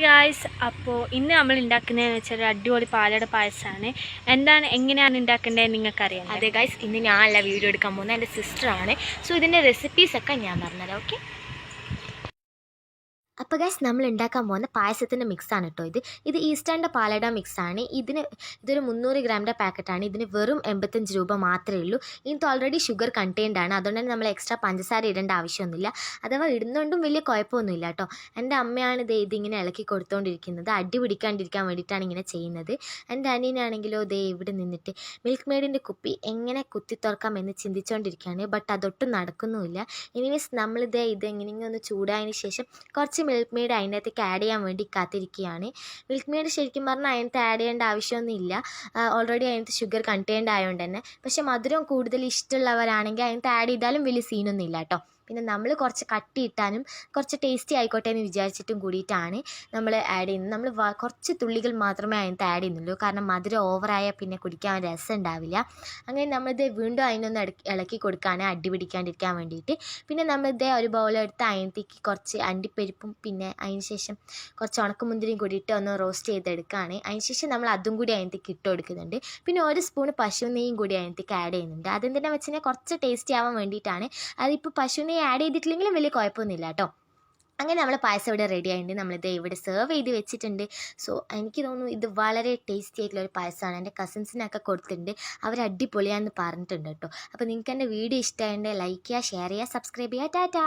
Guys അപ്പോൾ ഇന്ന് നമ്മൾ ഉണ്ടാക്കുന്നതെന്ന് വെച്ചാൽ ഒരു അടിപൊളി പാലട പായസമാണ്. എന്താണ് എങ്ങനെയാണ് ഉണ്ടാക്കേണ്ടത് നിങ്ങൾക്കറിയാം അതെ ഗായ്സ് ഇന്ന് ഞാനല്ല വീഡിയോ എടുക്കാൻ പോകുന്നത് എന്റെ സിസ്റ്ററാണ് സോ ഇതിന്റെ റെസിപ്പീസൊക്കെ ഞാൻ പറഞ്ഞുതരാം ഓക്കെ അപ്പോൾ ഗൈസ് നമ്മൾ ഉണ്ടാക്കാൻ പോകുന്ന പായസത്തിന്റെ മിക്സാണ് കേട്ടോ ഇത്. ഇത് ഈസ്റ്റേണിന്റെ പാലട മിക്സാണ് ഇതിന് ഇതൊരു മുന്നൂറ് ഗ്രാമിന്റെ പാക്കറ്റാണ് ഇതിന് വെറും എൺപത്തഞ്ച് രൂപ മാത്രമേ ഉള്ളൂ. ഇതിന് ഓൾറെഡി ഷുഗർ കണ്ടെയ്ൻഡ് ആണ്. അതുകൊണ്ട് തന്നെ നമ്മൾ എക്സ്ട്രാ പഞ്ചസാര ഇടേണ്ട ആവശ്യമൊന്നുമില്ല. അഥവാ ഇടുന്നുകൊണ്ടും വലിയ കുഴപ്പമൊന്നുമില്ല കേട്ടോ എന്റെ അമ്മയാണ് ദേ ഇതിങ്ങനെ ഇളക്കി കൊടുത്തുകൊണ്ടിരിക്കുന്നത് അടി പിടിക്കാണ്ടിരിക്കാൻ വേണ്ടിയിട്ടാണ് ഇങ്ങനെ ചെയ്യുന്നത്. എന്റെ അനിയനാണെങ്കിലോ ദേ ഇവിടെ നിന്നിട്ട് മിൽക്ക് മെയ്ഡിന്റെ കുപ്പി എങ്ങനെ കുത്തി തുറക്കാം എന്ന് ചിന്തിച്ചുകൊണ്ടിരിക്കുകയാണ് ബട്ട് അതൊട്ടും നടക്കുന്നുമില്ല. എനിവേസ് നമ്മളിത് ഇത് എങ്ങനെയെങ്കിലും ഒന്ന് ചൂടായതിന് ശേഷം കുറച്ച് മിൽക്ക് മെയ്ഡ് അതിനകത്തേക്ക് ആഡ് ചെയ്യാൻ വേണ്ടി കാത്തിരിക്കുകയാണ്. മിൽക്ക് മെയ്ഡ് ശരിക്കും പറഞ്ഞാൽ അതിനകത്ത് ആഡ് ചെയ്യേണ്ട ആവശ്യമൊന്നുമില്ല. ഓൾറെഡി അതിനകത്ത് ഷുഗർ കണ്ടെയ്ൻഡ് ആയതുകൊണ്ട് തന്നെ. പക്ഷേ മധുരം കൂടുതൽ ഇഷ്ടമുള്ളവരാണെങ്കിൽ അതിനകത്ത് ആഡ് ചെയ്താലും വലിയ സീനൊന്നും ഇല്ല കേട്ടോ. പിന്നെ നമ്മൾ കുറച്ച് കട്ടി ഇട്ടാനും കുറച്ച് ടേസ്റ്റി ആയിക്കോട്ടെ എന്ന് വിചാരിച്ചിട്ടും കൂടിയിട്ടാണ് നമ്മൾ ആഡ് ചെയ്യുന്നത്. നമ്മൾ കുറച്ച് തുള്ളികൾ മാത്രമേ അതിനകത്ത് ആഡ് ചെയ്യുന്നുള്ളൂ. കാരണം മധുരം ഓവറായാൽ പിന്നെ കുടിക്കാൻ രസം ഉണ്ടാവില്ല. അങ്ങനെ നമ്മളിത് വീണ്ടും അതിനൊന്ന് ഇളക്കി കൊടുക്കുകയാണ് അടി പിടിക്കാണ്ടിരിക്കാൻ വേണ്ടിയിട്ട്. പിന്നെ നമ്മളിത് ഒരു ബൗളെടുത്ത് അതിനകത്തേക്ക് കുറച്ച് അണ്ടിപ്പരിപ്പും പിന്നെ അതിന് ശേഷം കുറച്ച് ഉണക്കമുന്തിരിയും കൂടിയിട്ട് ഒന്ന് റോസ്റ്റ് ചെയ്തെടുക്കുകയാണ് അതിന് ശേഷം നമ്മൾ അതും കൂടി അതിനകത്തേക്ക് ഇട്ട് കൊടുക്കുന്നുണ്ട്. പിന്നെ ഒരു സ്പൂൺ പശു നെയ്യും കൂടി അതിനകത്തേക്ക് ആഡ് ചെയ്യുന്നുണ്ട്. അതെന്തിനാ വെച്ച് കഴിഞ്ഞാൽ കുറച്ച് ടേസ്റ്റി ആവാൻ വേണ്ടിയിട്ടാണ്. അതിപ്പോൾ പശു നെയ്യ് ആഡ് ചെയ്തിട്ടില്ലെങ്കിലും വലിയ കുഴപ്പമൊന്നുമില്ല കേട്ടോ അങ്ങനെ നമ്മൾ പായസം ഇവിടെ റെഡി ആയിട്ടുണ്ട്. നമ്മളിത് ഇവിടെ സെർവ് ചെയ്ത് വെച്ചിട്ടുണ്ട്. സോ എനിക്ക് തോന്നുന്നു ഇത് വളരെ ടേസ്റ്റി ആയിട്ടുള്ള ഒരു പായസമാണ്. എന്റെ കസിൻസിനൊക്കെ കൊടുത്തിട്ടുണ്ട്. അവർ അടിപൊളിയാണെന്ന് പറഞ്ഞിട്ടുണ്ട് കേട്ടോ അപ്പോൾ നിങ്ങൾക്ക് എന്റെ വീഡിയോ ഇഷ്ടമായതുകൊണ്ട് ലൈക്ക് ചെയ്യുക ഷെയർ ചെയ്യുക സബ്സ്ക്രൈബ് ചെയ്യുക. ടാറ്റാ!